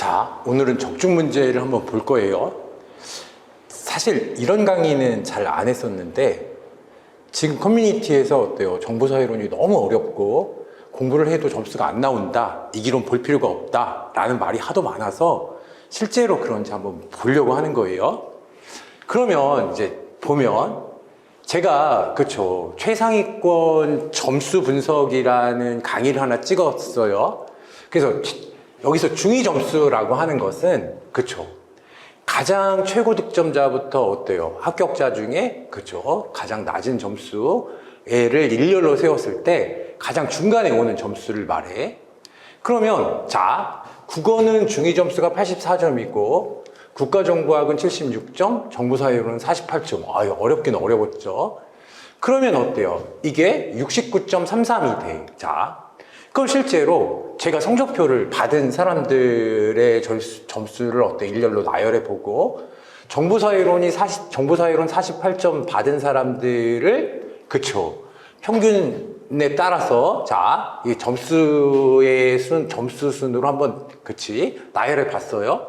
자, 오늘은 적중 문제를 한번 볼 거예요. 사실 이런 강의는 잘 안 했었는데 지금 커뮤니티에서 어때요? 정보사회론이 너무 어렵고 공부를 해도 점수가 안 나온다. 이 기론 볼 필요가 없다. 라는 말이 하도 많아서 실제로 그런지 한번 보려고 하는 거예요. 그러면 이제 보면 제가 그쵸 최상위권 점수 분석이라는 강의를 하나 찍었어요. 그래서 치- 여기서 중위 점수라고 하는 것은 그쵸 가장 최고 득점자부터 어때요? 합격자 중에 그쵸 가장 낮은 점수를 일렬로 세웠을 때 가장 중간에 오는 점수를 말해. 그러면 자 국어는 중위 점수가 84점이고 국가정보학은 76점, 정보사회로는 48점. 아유 어렵긴 어려웠죠. 그러면 어때요? 이게 69.33이 돼. 자, 그럼 실제로 제가 성적표를 받은 사람들의 점수- 점수 를 어때 일렬로 나열해 보고 정보사회론이 40, 정보사회론 48점 받은 사람들을 그쵸 평균에 따라서 자, 이 점수의 순 점수 순으로 한번 그치 나열해 봤어요.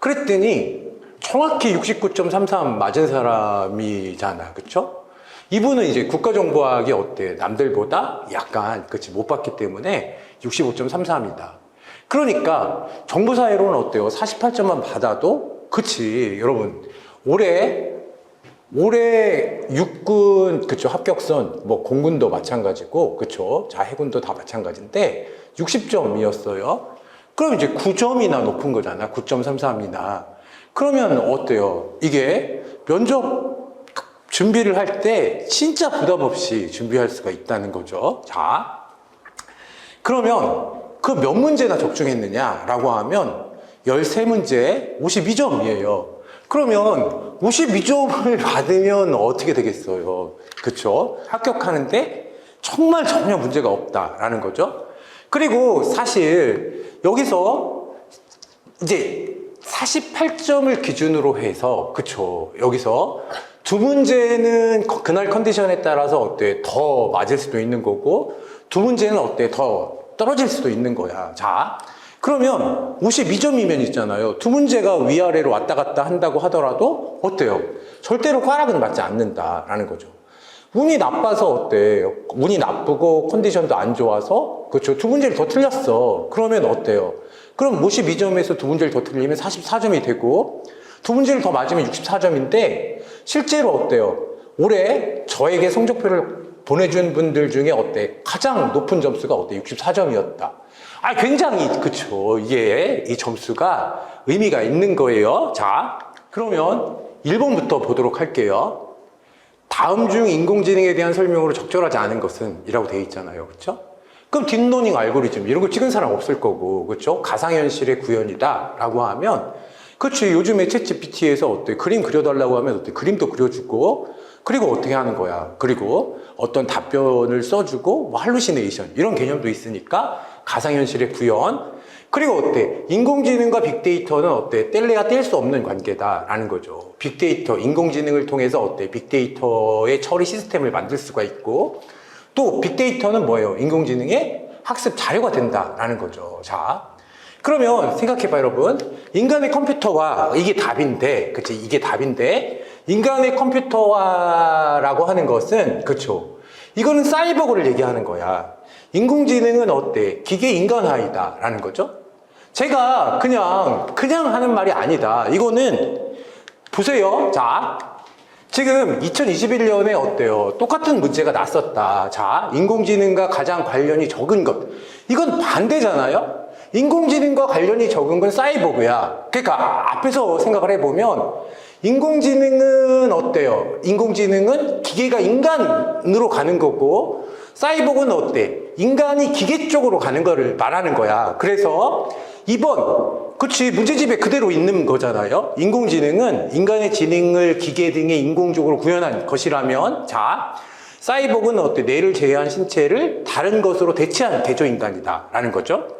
그랬더니 정확히 69.33 맞은 사람이잖아. 그쵸? 이분은 이제 국가정보학이 어때? 남들보다 약간, 그치, 못 봤기 때문에 65.33이다. 그러니까 정보사회로는 어때요? 48점만 받아도, 그치, 여러분, 올해, 올해 육군, 그쵸, 합격선, 뭐 공군도 마찬가지고, 그쵸, 자, 해군도 다 마찬가지인데, 60점이었어요. 그럼 이제 9점이나 높은 거잖아. 9.33이나. 그러면 어때요? 이게 면접 준비를 할 때 진짜 부담 없이 준비할 수가 있다는 거죠. 자, 그러면 그 몇 문제나 적중했느냐라고 하면 13문제 52점이에요. 그러면 52점을 받으면 어떻게 되겠어요? 그쵸? 합격하는데 정말 전혀 문제가 없다라는 거죠. 그리고 사실 여기서 이제 48점을 기준으로 해서 그쵸 여기서 두 문제는 거- 그날 컨디션에 따라서 어때 더 맞을 수도 있는 거고 두 문제는 어때 더 떨어질 수도 있는 거야 자 그러면 52점이면 있잖아요 두 문제가 위아래로 왔다 갔다 한다고 하더라도 어때요 절대로 꽈락은 맞지 않는다라는 거죠 운이 나빠서 어때? 운이 나쁘고 컨디션도 안 좋아서 그렇죠. 두 문제를 더 틀렸어. 그러면 어때요? 그럼 52점에서 두 문제를 더 틀리면 44점이 되고 두 문제를 더 맞으면 64점인데 실제로 어때요? 올해 저에게 성적표를 보내준 분들 중에 어때? 가장 높은 점수가 어때? 64점이었다. 아, 굉장히 그쵸. 이게 이 점수가 의미가 있는 거예요. 자, 그러면 1번부터 보도록 할게요. 다음 중 인공지능에 대한 설명으로 적절하지 않은 것은 이라고 되어 있잖아요. 그렇죠? 그럼 딥러닝 알고리즘 이런 거 찍은 사람 없을 거고 그렇죠? 가상현실의 구현이다 라고 하면 그렇지 요즘에 챗 GPT에서 어때 그림 그려 달라고 하면 어때 그림도 그려 주고 그리고 어떻게 하는 거야 그리고 어떤 답변을 써주고 뭐 할루시네이션 이런 개념도 있으니까 가상현실의 구현 그리고 어때? 인공지능과 빅데이터는 어때? 뗄래야 뗄 수 없는 관계다라는 거죠. 빅데이터, 인공지능을 통해서 어때? 빅데이터의 처리 시스템을 만들 수가 있고, 또 빅데이터는 뭐예요? 인공지능의 학습 자료가 된다라는 거죠. 자, 그러면 생각해봐 여러분. 인간의 컴퓨터와 이게 답인데, 그치? 이게 답인데, 인간의 컴퓨터화라고 하는 것은, 그쵸? 이거는 사이버그를 얘기하는 거야. 인공지능은 어때? 기계 인간화이다. 라는 거죠. 제가 그냥, 그냥 하는 말이 아니다. 이거는, 보세요. 자, 지금 2021년에 어때요? 똑같은 문제가 났었다. 자, 인공지능과 가장 관련이 적은 것. 이건 반대잖아요? 인공지능과 관련이 적은 건 사이버그야. 그러니까 앞에서 생각을 해보면 인공지능은 어때요? 인공지능은 기계가 인간으로 가는 거고 사이버그는 어때? 인간이 기계 쪽으로 가는 거를 말하는 거야. 그래서 2번, 그치, 문제집에 그대로 있는 거잖아요. 인공지능은 인간의 지능을 기계 등에 인공적으로 구현한 것이라면, 자, 사이버그는 어때? 뇌를 제외한 신체를 다른 것으로 대체한 대조인간이다. 라는 거죠.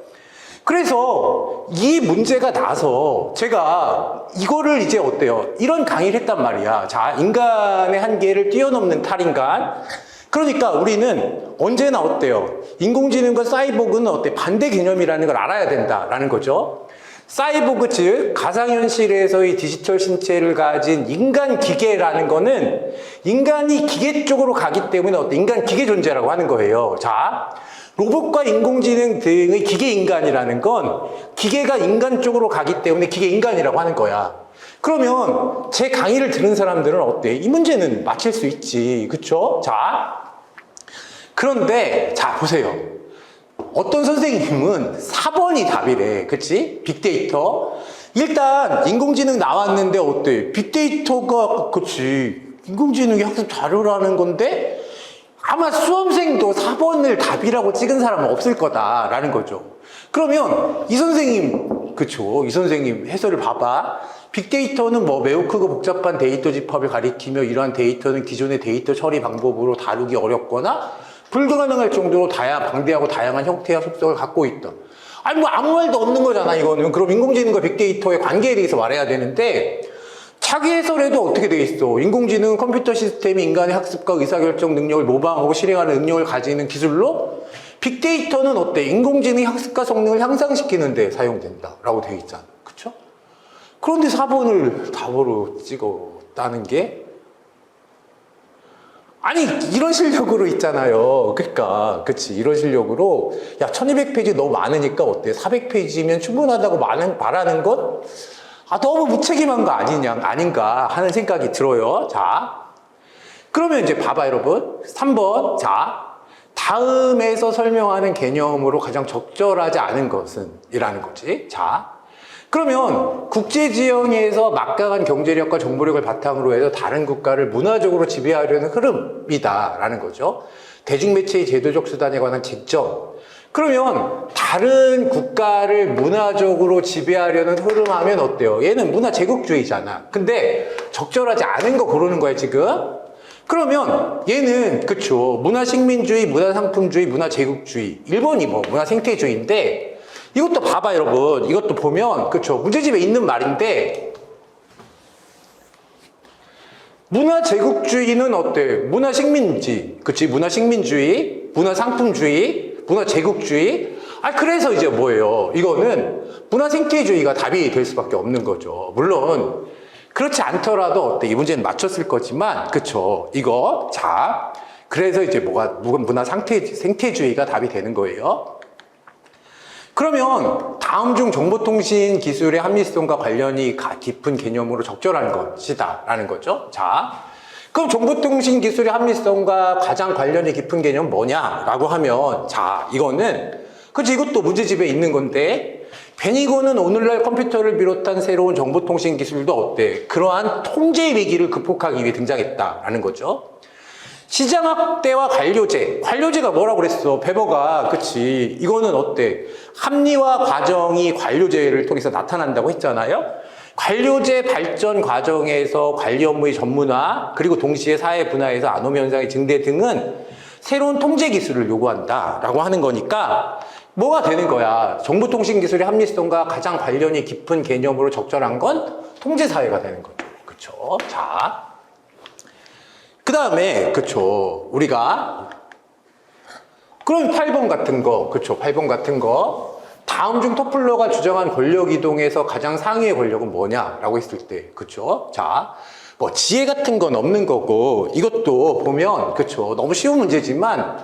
그래서 이 문제가 나서 제가 이거를 이제 어때요? 이런 강의를 했단 말이야. 자, 인간의 한계를 뛰어넘는 탈인간. 그러니까 우리는 언제나 어때요? 인공지능과 사이보그는 어때? 반대 개념이라는 걸 알아야 된다라는 거죠. 사이보그 즉 가상현실에서의 디지털 신체를 가진 인간 기계라는 거는 인간이 기계 쪽으로 가기 때문에 어떤 인간 기계 존재라고 하는 거예요. 자, 로봇과 인공지능 등의 기계 인간이라는 건 기계가 인간 쪽으로 가기 때문에 기계 인간이라고 하는 거야. 그러면 제 강의를 들은 사람들은 어때? 이 문제는 맞힐 수 있지. 그쵸? 자, 그런데 자 보세요. 어떤 선생님은 4번이 답이래. 그치? 빅데이터. 일단 인공지능 나왔는데 어때? 빅데이터가 그치? 인공지능이 학습 자료라는 건데 아마 수험생도 4번을 답이라고 찍은 사람은 없을 거다라는 거죠. 그러면 이 선생님 그쵸? 이 선생님 해설을 봐봐. 빅데이터는 뭐 매우 크고 복잡한 데이터 집합을 가리키며 이러한 데이터는 기존의 데이터 처리 방법으로 다루기 어렵거나 불가능할 정도로 다양, 방대하고 다양한 형태와 속성을 갖고 있다. 아니, 뭐 아무 말도 없는 거잖아, 이거는. 그럼 인공지능과 빅데이터의 관계에 대해서 말해야 되는데, 자기 해설에도 어떻게 돼 있어? 인공지능은 컴퓨터 시스템이 인간의 학습과 의사결정 능력을 모방하고 실행하는 능력을 가지는 기술로, 빅데이터는 어때? 인공지능의 학습과 성능을 향상시키는데 사용된다. 라고 돼 있잖아. 그쵸? 그런데 4번을 답으로 찍었다는 게 아니 이런 실력으로 있잖아요. 그러니까 그치 이런 실력으로 야 1200페이지 너무 많으니까 어때? 400페이지면 충분하다고 말하는 것? 아 너무 무책임한 거 아니냐 아닌가 하는 생각이 들어요. 자 그러면 이제 봐봐 여러분 3번 자 다음에서 설명하는 개념으로 가장 적절하지 않은 것은 이라는 거지. 자 그러면 국제지형에서 막강한 경제력과 정보력을 바탕으로 해서 다른 국가를 문화적으로 지배하려는 흐름이다라는 거죠. 대중매체의 제도적 수단에 관한 쟁점. 그러면 다른 국가를 문화적으로 지배하려는 흐름 하면 어때요? 얘는 문화 제국주의잖아. 근데 적절하지 않은 거 고르는 거야, 지금. 그러면 얘는 그쵸 문화 식민주의, 문화 상품주의, 문화 제국주의. 1번이 뭐 문화 생태주의인데 이것도 봐봐 여러분 이것도 보면 그쵸 문제집에 있는 말인데 문화 제국주의는 어때? 문화 식민지 그치 문화 식민주의 문화 상품주의 문화 제국주의? 아 그래서 이제 뭐예요? 이거는 문화 생태주의가 답이 될 수밖에 없는 거죠. 물론 그렇지 않더라도 어때? 이 문제는 맞췄을 거지만 그쵸? 이거 자 그래서 이제 뭐가 문화 상태 생태주의가 답이 되는 거예요. 그러면 다음 중 정보통신 기술의 합리성과 관련이 가- 깊은 개념으로 적절한 것이다 라는 거죠. 자, 그럼 정보통신 기술의 합리성과 가장 관련이 깊은 개념은 뭐냐라고 하면 자, 이거는 그치 이것도 문제집에 있는 건데 베니고는 오늘날 컴퓨터를 비롯한 새로운 정보통신 기술도 어때? 그러한 통제 위기를 극복하기 위해 등장했다라는 거죠. 시장 확대와 관료제. 관료제가 뭐라고 그랬어? 베버가. 그치. 이거는 어때? 합리화 과정이 관료제를 통해서 나타난다고 했잖아요? 관료제 발전 과정에서 관리 업무의 전문화, 그리고 동시에 사회 분화에서 안오미 현상의 증대 등은 새로운 통제 기술을 요구한다. 라고 하는 거니까, 뭐가 되는 거야? 정보통신 기술의 합리성과 가장 관련이 깊은 개념으로 적절한 건 통제 사회가 되는 거죠. 그쵸? 자. 그 다음에, 그쵸. 우리가, 그럼 8번 같은 거, 그쵸. 8번 같은 거. 다음 중 토플러가 주장한 권력 이동에서 가장 상위의 권력은 뭐냐라고 했을 때, 그쵸. 자, 뭐 지혜 같은 건 없는 거고, 이것도 보면, 그쵸. 너무 쉬운 문제지만,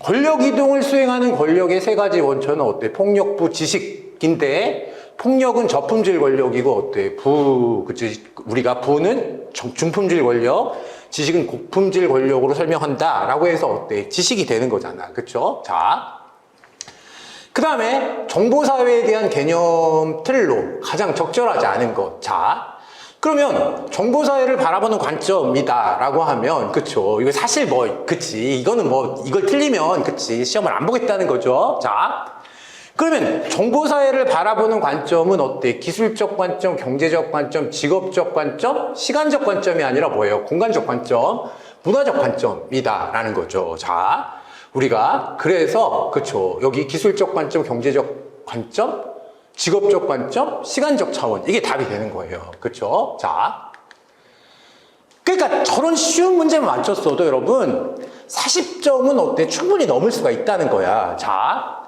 권력 이동을 수행하는 권력의 세 가지 원천은 어때? 폭력부 지식인데, 폭력은 저품질 권력이고 어때? 부, 그치? 우리가 부는 중- 중품질 권력, 지식은 고품질 권력으로 설명한다라고 해서 어때? 지식이 되는 거잖아. 그쵸? 자. 그 다음에 정보사회에 대한 개념 틀로 가장 적절하지 않은 것. 자. 그러면 정보사회를 바라보는 관점이다라고 하면, 그쵸. 이거 사실 뭐, 그치. 이거는 뭐, 이걸 틀리면, 그치. 시험을 안 보겠다는 거죠. 자. 그러면 정보사회를 바라보는 관점은 어때? 기술적 관점, 경제적 관점, 직업적 관점, 시간적 관점이 아니라 뭐예요? 공간적 관점, 문화적 관점이다라는 거죠. 자, 우리가 그래서 그쵸 여기 기술적 관점, 경제적 관점, 직업적 관점, 시간적 차원 이게 답이 되는 거예요. 그쵸? 자, 그러니까 저런 쉬운 문제만 맞췄어도 여러분 40점은 어때? 충분히 넘을 수가 있다는 거야. 자.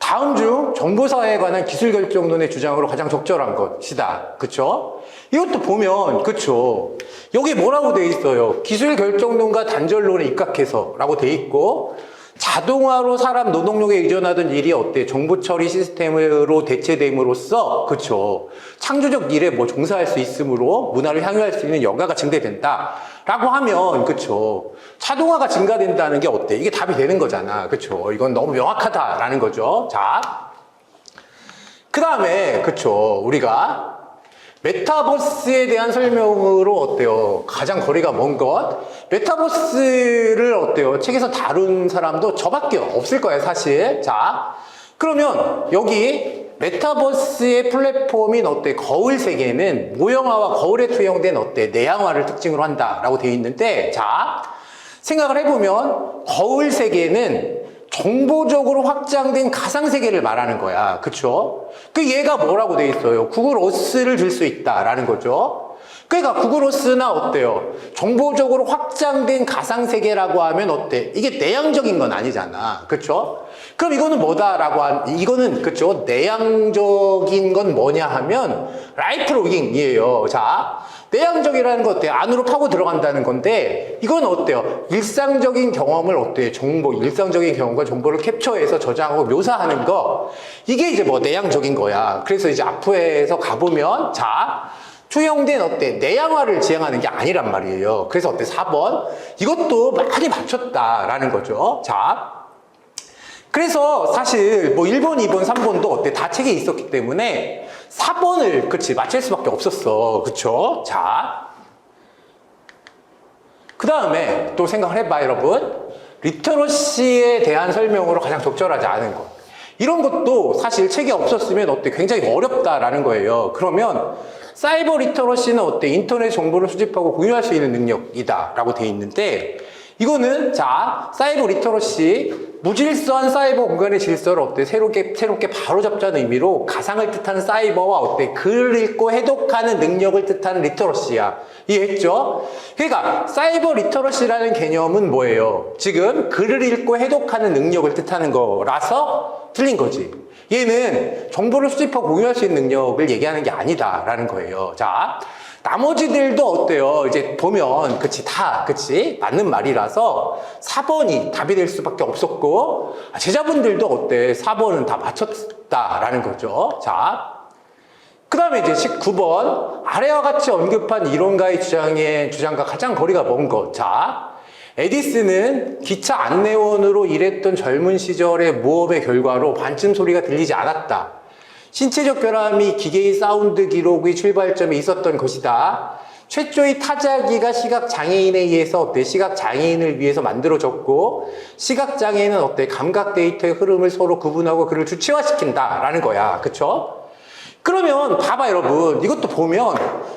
다음 중 정보사에 관한 기술 결정론의 주장으로 가장 적절한 것이다. 그쵸? 이것도 보면, 그쵸? 여기 뭐라고 돼 있어요? 기술 결정론과 단절론에 입각해서 라고 돼 있고, 자동화로 사람 노동력에 의존하던 일이 어때? 정보 처리 시스템으로 대체됨으로써, 그쵸? 창조적 일에 뭐 종사할 수 있으므로 문화를 향유할 수 있는 여가가 증대된다. 라고 하면, 그쵸? 자동화가 증가된다는 게 어때? 이게 답이 되는 거잖아. 그쵸? 이건 너무 명확하다라는 거죠. 자. 그 다음에, 그쵸? 우리가 메타버스에 대한 설명으로 어때요? 가장 거리가 먼 것? 메타버스를 어때요? 책에서 다룬 사람도 저밖에 없을 거예요, 사실. 자, 그러면 여기 메타버스의 플랫폼인 어때? 거울 세계는 모형화와 거울에 투영된 어때? 내양화를 특징으로 한다라고 되어 있는데, 자, 생각을 해보면 거울 세계는 정보적으로 확장된 가상 세계를 말하는 거야. 그쵸? 그 얘가 뭐라고 돼 있어요? 구글 어스를 들 수 있다라는 거죠. 그러니까 구글 어스나 어때요? 정보적으로 확장된 가상 세계라고 하면 어때? 이게 내향적인 건 아니잖아. 그쵸? 그럼 이거는 뭐다라고 한 이거는 그쵸? 내향적인 건 뭐냐 하면 라이프 로깅이에요. 자, 내향적이라는 거 어때요? 안으로 파고 들어간다는 건데 이건 어때요? 일상적인 경험을 어때요? 정보, 일상적인 경험과 정보를 캡처해서 저장하고 묘사하는 거 이게 이제 뭐 내향적인 거야. 그래서 이제 앞에서 가보면 자 투영된 어때 내양화를 지향하는 게 아니란 말이에요. 그래서 어때 4번 이것도 많이 맞췄다라는 거죠. 자. 그래서 사실 뭐 1번, 2번, 3번도 어때 다 책에 있었기 때문에 4번을 그치 맞힐 수밖에 없었어. 그쵸? 자. 그 다음에 또 생각을 해봐 여러분. 리터러시에 대한 설명으로 가장 적절하지 않은 것. 이런 것도 사실 책이 없었으면 어때 굉장히 어렵다라는 거예요. 그러면 사이버 리터러시는 어때 인터넷 정보를 수집하고 공유할 수 있는 능력이다라고 돼 있는데 이거는 자 사이버 리터러시 무질서한 사이버 공간의 질서를 어때 새롭게 새롭게 바로 잡자는 의미로 가상을 뜻하는 사이버와 어때 글을 읽고 해독하는 능력을 뜻하는 리터러시야 이해했죠? 그러니까 사이버 리터러시라는 개념은 뭐예요? 지금 글을 읽고 해독하는 능력을 뜻하는 거라서 틀린 거지. 얘는 정보를 수집하고 공유할 수 있는 능력을 얘기하는 게 아니다라는 거예요. 자, 나머지들도 어때요? 이제 보면, 그치, 다, 그치? 맞는 말이라서 4번이 답이 될 수밖에 없었고, 아, 제자분들도 어때? 4번은 다 맞췄다라는 거죠. 자. 그 다음에 이제 19번. 아래와 같이 언급한 이론가의 주장의, 주장과 가장 거리가 먼 것. 자. 에디슨은 기차 안내원으로 일했던 젊은 시절의 모험의 결과로 반쯤 소리가 들리지 않았다. 신체적 결함이 기계의 사운드 기록의 출발점에 있었던 것이다. 최초의 타자기가 시각 장애인에 의해서 어때 시각 장애인을 위해서 만들어졌고 시각 장애인은 어때 감각 데이터의 흐름을 서로 구분하고 그를 주체화시킨다라는 거야. 그쵸? 그러면 봐봐 여러분 이것도 보면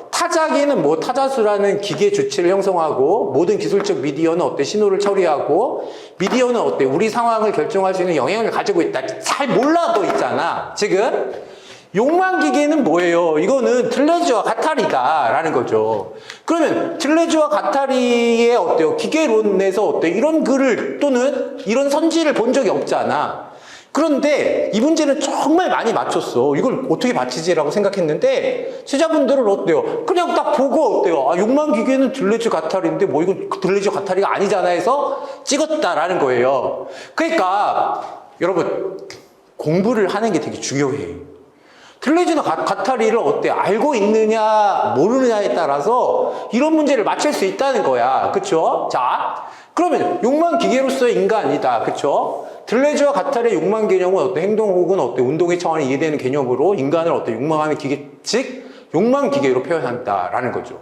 타자기는 뭐 타자수라는 기계 주체를 형성하고 모든 기술적 미디어는 어때 신호를 처리하고 미디어는 어때 우리 상황을 결정할 수 있는 영향을 가지고 있다 잘 몰라도 있잖아 지금 욕망기계는 뭐예요? 이거는 틀레즈와 가타리다라는 거죠. 그러면 틀레즈와 가타리의 어때요? 기계론에서 어때 이런 글을 또는 이런 선지를 본 적이 없잖아. 그런데 이 문제는 정말 많이 맞췄어. 이걸 어떻게 맞히지라고 생각했는데 취자분들은 어때요? 그냥 딱 보고 어때요? 아, 욕망 기계는 들레즈 가탈인데 뭐 이건 들레즈 가탈이가 아니잖아 해서 찍었다라는 거예요. 그러니까 여러분 공부를 하는 게 되게 중요해. 들레즈나 가타리를 어때 알고 있느냐 모르느냐에 따라서 이런 문제를 맞출 수 있다는 거야. 그쵸? 자, 그러면 욕망 기계로서의 인간이다. 그쵸? 들레즈와 가탈의 욕망 개념은 어떤 행동 혹은 어떤 운동의 차원에 이해되는 개념으로 인간을 어떤 욕망하는 기계, 즉 욕망 기계로 표현한다라는 거죠.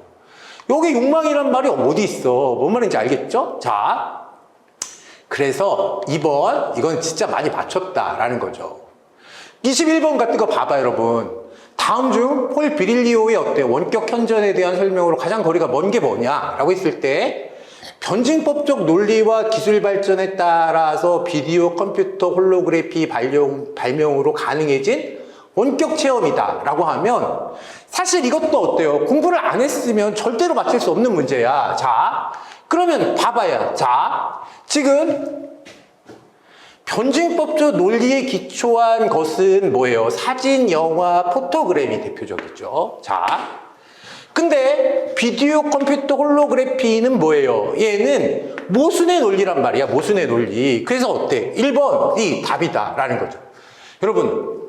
여기 욕망이란 말이 어디 있어? 뭔 말인지 알겠죠? 자, 그래서 2번 이건 진짜 많이 맞췄다라는 거죠. 21번 같은 거 봐봐 여러분. 다음 중 폴 비릴리오의 어때 원격 현전에 대한 설명으로 가장 거리가 먼 게 뭐냐라고 했을 때 변증법적 논리와 기술 발전에 따라서 비디오 컴퓨터 홀로그래피 발명, 발명으로 가능해진 원격 체험이다 라고 하면 사실 이것도 어때요? 공부를 안 했으면 절대로 맞출 수 없는 문제야. 자, 그러면 봐봐요. 자, 지금 변증법적 논리에 기초한 것은 뭐예요? 사진, 영화, 포토그램이 대표적이죠. 자, 근데 비디오 컴퓨터 홀로그래피는 뭐예요? 얘는 모순의 논리란 말이야. 모순의 논리. 그래서 어때? 1번이 답이다. 라는 거죠. 여러분,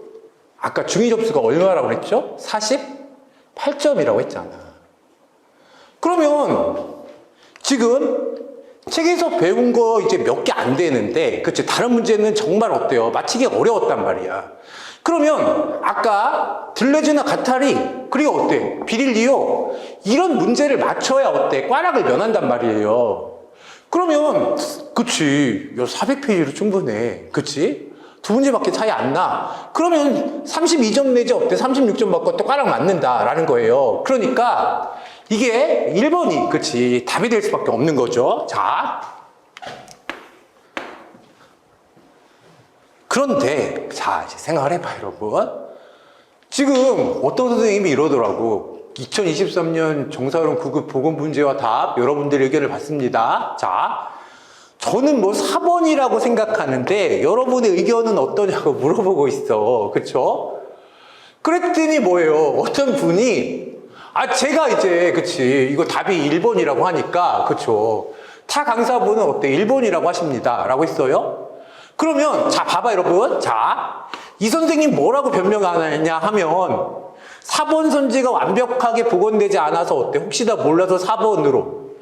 아까 중위 접수가 얼마라고 그랬죠? 48점이라고 했잖아. 그러면 지금 책에서 배운 거 이제 몇 개 안 되는데, 그치? 다른 문제는 정말 어때요? 맞히기 어려웠단 말이야. 그러면 아까 들레즈나 가타리 그리고 어때? 비릴리오 이런 문제를 맞춰야 어때? 꽈락을 면한단 말이에요. 그러면 그치 400페이지로 충분해. 그치? 두 문제밖에 차이 안 나. 그러면 32점 내지 어때? 36점 받고 또 꽈락 맞는다라는 거예요. 그러니까 이게 1번이 그치 답이 될 수밖에 없는 거죠. 자. 그런데 자 이제 생각을 해봐 여러분. 지금 어떤 선생님이 이러더라고. 2023년 정사론 9급 보건 문제와 답 여러분들의 의견을 받습니다. 자 저는 뭐 4번이라고 생각하는데 여러분의 의견은 어떠냐고 물어보고 있어. 그쵸? 그랬더니 뭐예요? 어떤 분이 아 제가 이제 그치 이거 답이 1번이라고 하니까 그쵸? 타 강사분은 어때? 1번이라고 하십니다. 라고 했어요 그러면 자 봐봐 여러분. 자 이 선생님 뭐라고 변명하느냐 하면 4번 선지가 완벽하게 복원되지 않아서 어때? 혹시 나 몰라서 4번으로.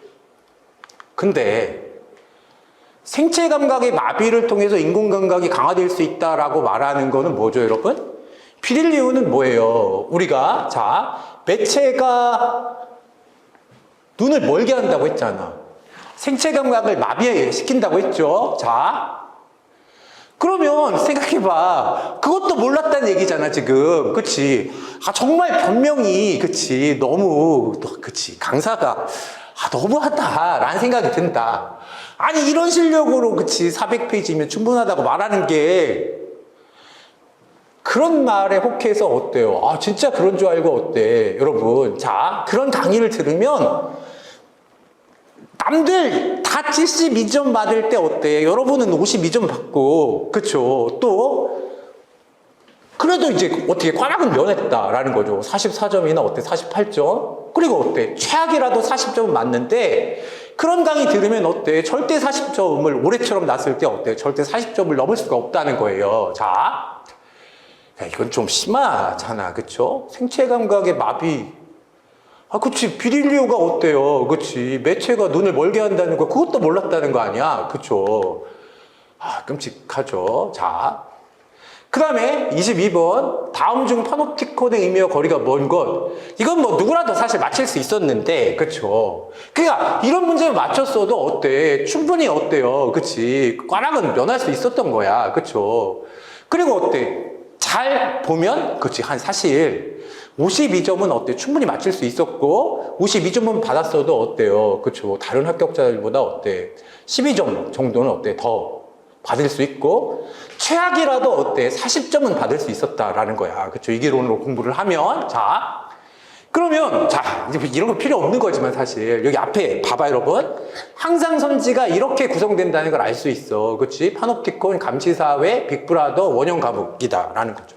근데 생체 감각의 마비를 통해서 인공 감각이 강화될 수 있다라고 말하는 거는 뭐죠 여러분? 피릴리오는 뭐예요? 우리가 자 매체가 눈을 멀게 한다고 했잖아. 생체 감각을 마비시킨다고 했죠? 자 그러면 생각해봐. 그것도 몰랐다는 얘기잖아, 지금. 그치? 아, 정말 변명이, 그치? 너무, 그치? 강사가, 아, 너무하다. 라는 생각이 든다. 아니, 이런 실력으로, 그치? 400페이지면 충분하다고 말하는 게, 그런 말에 혹해서 어때요? 아, 진짜 그런 줄 알고 어때? 여러분. 자, 그런 강의를 들으면, 남들 다 72점 받을 때 어때? 여러분은 52점 받고, 그쵸? 또, 그래도 이제 어떻게 꽈락은 면했다라는 거죠. 44점이나 어때? 48점? 그리고 어때? 최악이라도 40점은 맞는데, 그런 강의 들으면 어때? 절대 40점을 올해처럼 났을 때 어때? 절대 40점을 넘을 수가 없다는 거예요. 자. 야, 이건 좀 심하잖아. 그쵸? 생체 감각의 마비, 아, 그치. 비릴리오가 어때요? 그치. 매체가 눈을 멀게 한다는 거, 그것도 몰랐다는 거 아니야? 그쵸. 아, 끔찍하죠. 자. 그 다음에 22번. 다음 중 파노티콘의 의미와 거리가 먼 것. 이건 뭐 누구라도 사실 맞힐 수 있었는데, 그쵸. 그니까, 이런 문제를 맞췄어도 어때? 충분히 어때요? 그치. 꽈락은 면할 수 있었던 거야. 그쵸. 그리고 어때? 잘 보면, 그치. 한 사실, 52점은 어때? 충분히 맞출 수 있었고, 52점은 받았어도 어때요? 그쵸. 다른 합격자들보다 어때? 12점 정도는 어때? 더 받을 수 있고, 최악이라도 어때? 40점은 받을 수 있었다라는 거야. 그쵸. 이기론으로 공부를 하면, 자. 그러면, 자, 이제 이런 거 필요 없는 거지만 사실. 여기 앞에 봐봐, 여러분. 항상 선지가 이렇게 구성된다는 걸 알 수 있어. 그치? 파노프티콘, 감시사회, 빅브라더, 원형 과목이다. 라는 거죠.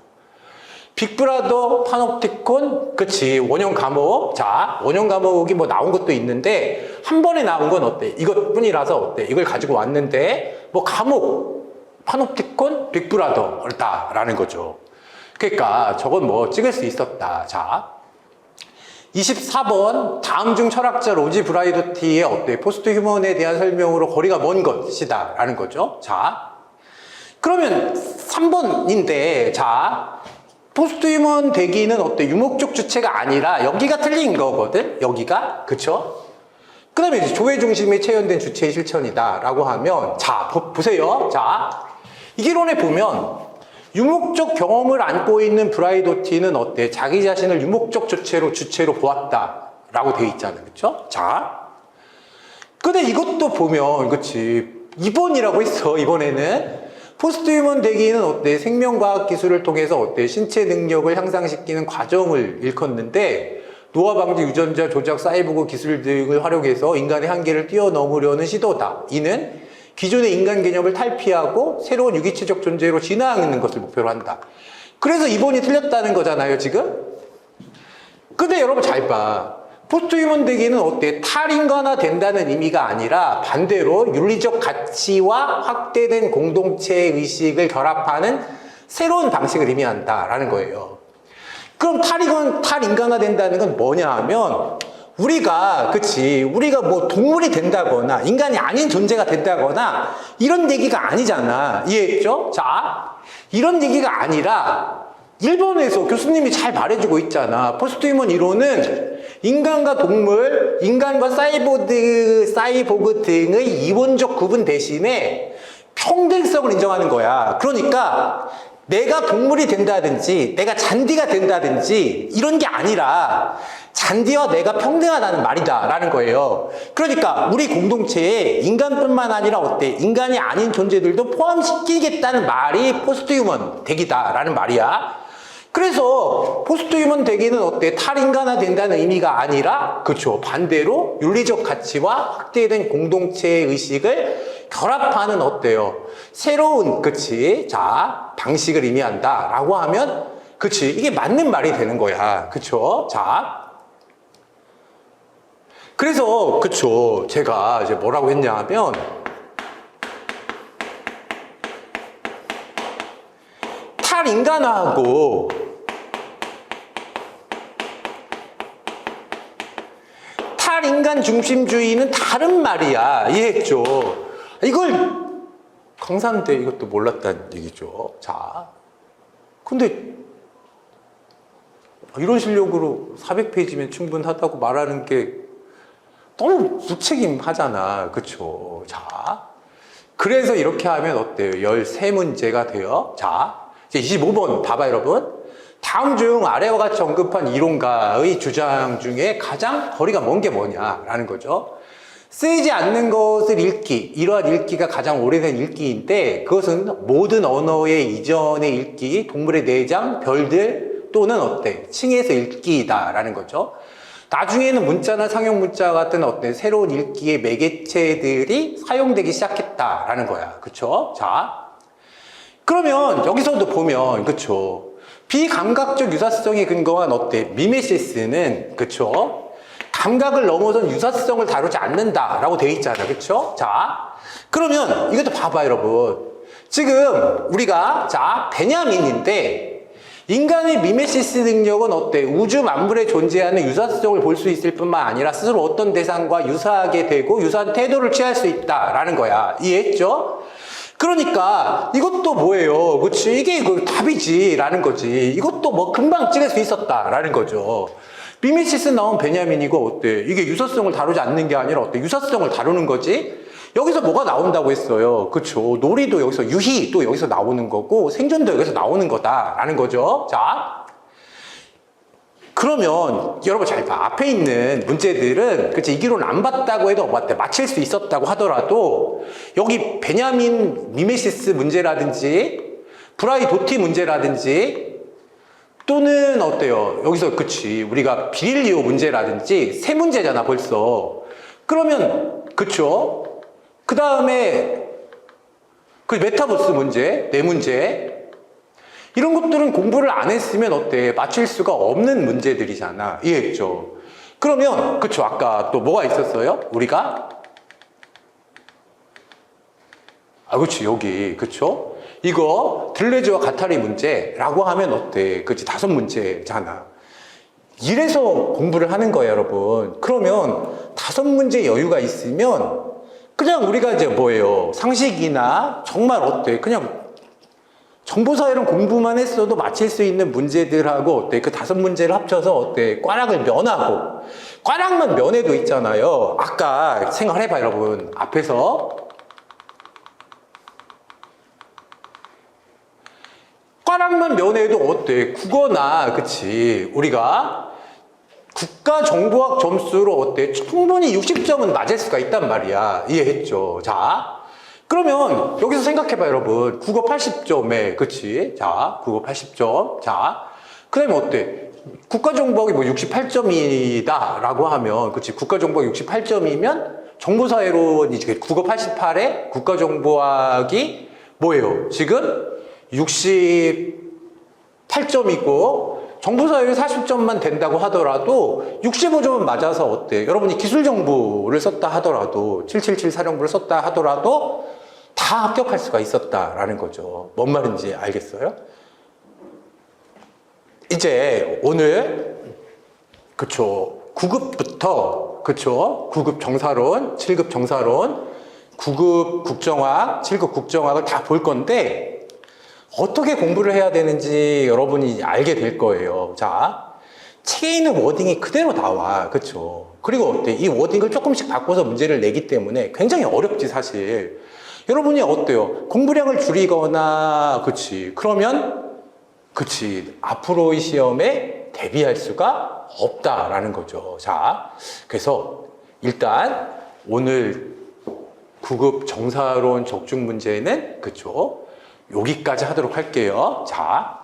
빅브라더, 파노프티콘, 그치, 원형 감옥. 자, 원형 감옥이 뭐 나온 것도 있는데, 한 번에 나온 건 어때? 이것 뿐이라서 어때? 이걸 가지고 왔는데, 뭐 감옥, 파노프티콘, 빅브라더다. 라는 거죠. 그러니까 저건 뭐 찍을 수 있었다. 자. 24번, 다음 중 철학자 로지 브라이더티의 어때? 포스트 휴먼에 대한 설명으로 거리가 먼 것이다. 라는 거죠. 자. 그러면 3번인데, 자. 포스트 휴먼 대기는 어때? 유목적 주체가 아니라 여기가 틀린 거거든? 여기가? 그쵸? 그 다음에 이제 조회 중심의 체현된 주체의 실천이다. 라고 하면, 자, 보, 보세요. 자. 이 기론에 보면, 유목적 경험을 안고 있는 브라이도티는 어때? 자기 자신을 유목적 주체로, 주체로 보았다. 라고 돼 있잖아. 그쵸? 자. 근데 이것도 보면, 그치. 2번이라고 했어, 이번에는. 포스트 휴먼 대기는 어때? 생명과학 기술을 통해서 어때? 신체 능력을 향상시키는 과정을 일컫는데, 노화 방지 유전자 조작 사이보그 기술 등을 활용해서 인간의 한계를 뛰어넘으려는 시도다. 이는 기존의 인간 개념을 탈피하고 새로운 유기체적 존재로 진화하는 것을 목표로 한다. 그래서 이번이 틀렸다는 거잖아요, 지금? 근데 여러분 잘 봐. 포스트 휴먼 되기는 어때? 탈인간화 된다는 의미가 아니라 반대로 윤리적 가치와 확대된 공동체 의식을 결합하는 새로운 방식을 의미한다라는 거예요. 그럼 탈인간, 탈인간화 된다는 건 뭐냐 하면 우리가, 그치. 우리가 뭐 동물이 된다거나 인간이 아닌 존재가 된다거나 이런 얘기가 아니잖아. 이해했죠? 자, 이런 얘기가 아니라 일본에서 교수님이 잘 말해주고 있잖아. 포스트휴먼 이론은 인간과 동물, 인간과 사이보드, 사이보그 등의 이원적 구분 대신에 평등성을 인정하는 거야. 그러니까 내가 동물이 된다든지 내가 잔디가 된다든지 이런 게 아니라 잔디와 내가 평등하다는 말이다 라는 거예요. 그러니까 우리 공동체에 인간뿐만 아니라 어때? 인간이 아닌 존재들도 포함시키겠다는 말이 포스트 휴먼 대기다 라는 말이야 그래서 포스트 휴먼 대기는 어때? 탈인간화 된다는 의미가 아니라 그쵸 반대로 윤리적 가치와 확대된 공동체 의식을 결합하는 어때요? 새로운 그치? 자 방식을 의미한다라고 하면 그치 이게 맞는 말이 되는 거야. 그쵸? 자. 그래서 그쵸 제가 이제 뭐라고 했냐 하면 탈인간화하고 탈 인간 중심주의는 다른 말이야 이해했죠 이걸 강산 때 이것도 몰랐다는 얘기죠. 자, 근데 이런 실력으로 400페이지면 충분하다고 말하는 게 너무 무책임하잖아. 그쵸? 자, 그래서 이렇게 하면 어때요? 13문제가 돼요. 자, 이제 25번 봐봐, 여러분. 다음 중 아래와 같이 언급한 이론가의 주장 중에 가장 거리가 먼 게 뭐냐라는 거죠. 쓰이지 않는 것을 읽기, 이러한 읽기가 가장 오래된 읽기인데 그것은 모든 언어의 이전의 읽기, 동물의 내장, 별들 또는 어때? 층에서 읽기다라는 거죠. 나중에는 문자나 상용 문자 같은 어떤 새로운 읽기의 매개체들이 사용되기 시작했다라는 거야. 그쵸? 자. 그러면 여기서도 보면, 그쵸? 비감각적 유사성에 근거한 어때? 미메시스는, 그쵸? 감각을 넘어선 유사성을 다루지 않는다라고 돼 있잖아. 그쵸? 자, 그러면 이것도 봐봐, 여러분. 지금 우리가, 자, 베냐민인데, 인간의 미메시스 능력은 어때? 우주 만물에 존재하는 유사성을 볼 수 있을 뿐만 아니라 스스로 어떤 대상과 유사하게 되고 유사한 태도를 취할 수 있다라는 거야. 이해했죠? 그러니까 이것도 뭐예요? 그치? 이게 그 답이지라는 거지. 이것도 뭐 금방 찍을 수 있었다라는 거죠. 미메시스 나온 베냐민이고 어때? 이게 유사성을 다루지 않는 게 아니라 어때? 유사성을 다루는 거지? 여기서 뭐가 나온다고 했어요? 그쵸. 놀이도 여기서 유희도 여기서 나오는 거고 생존도 여기서 나오는 거다라는 거죠. 자. 그러면 여러분 잘 봐. 앞에 있는 문제들은 그치 이 기론 안 봤다고 해도 어때 맞힐 수 있었다고 하더라도 여기 베냐민 미메시스 문제라든지 브라이 도티 문제라든지 또는 어때요? 여기서 그치 우리가 비릴리오 문제라든지 세 문제잖아 벌써. 그러면 그쵸? 그 다음에 그 메타버스 문제 네 문제 이런 것들은 공부를 안 했으면 어때? 맞출 수가 없는 문제들이잖아. 이해했죠? 그러면, 그쵸. 아까 또 뭐가 있었어요? 우리가? 아, 그치. 여기. 그쵸? 이거 들레즈와 가타리 문제라고 하면 어때? 그치. 다섯 문제잖아. 이래서 공부를 하는 거예요, 여러분. 그러면 다섯 문제 여유가 있으면 그냥 우리가 이제 뭐예요? 상식이나 정말 어때? 그냥 정보사회론 공부만 했어도 맞힐 수 있는 문제들하고 어때? 그 다섯 문제를 합쳐서 어때? 꽈락을 면하고 꽈락만 면해도 있잖아요. 아까 생각해봐 여러분. 앞에서 꽈락만 면해도 어때? 국어나 그치? 우리가 국가정보학 점수로 어때? 충분히 60점은 맞을 수가 있단 말이야. 이해했죠? 자, 그러면 여기서 생각해봐 여러분. 국어 80점에 그치? 자 국어 80점. 자그 다음에 어때? 국가정보학이 뭐 68점이다 라고 하면 그치? 국가정보학 68점이면 정보사회론이 국어 88에 국가정보학이 뭐예요? 지금 68점이고 정보사회를 40점만 된다고 하더라도 65점은 맞아서 어때? 여러분이 기술정보를 썼다 하더라도 777 사령부를 썼다 하더라도 다 합격할 수가 있었다라는 거죠. 뭔 말인지 알겠어요? 이제 오늘 그쵸 9급부터 그쵸 9급 정사론, 7급 정사론, 9급 국정학, 7급 국정학을 다 볼 건데 어떻게 공부를 해야 되는지 여러분이 알게 될 거예요. 자, 책에 있는 워딩이 그대로 나와. 그쵸? 그리고 어때? 이 워딩을 조금씩 바꿔서 문제를 내기 때문에 굉장히 어렵지, 사실. 여러분이 어때요? 공부량을 줄이거나, 그치. 그러면, 그치. 앞으로의 시험에 대비할 수가 없다라는 거죠. 자, 그래서 일단 오늘 9급 정사론 적중 문제는, 그쵸. 여기까지 하도록 할게요. 자,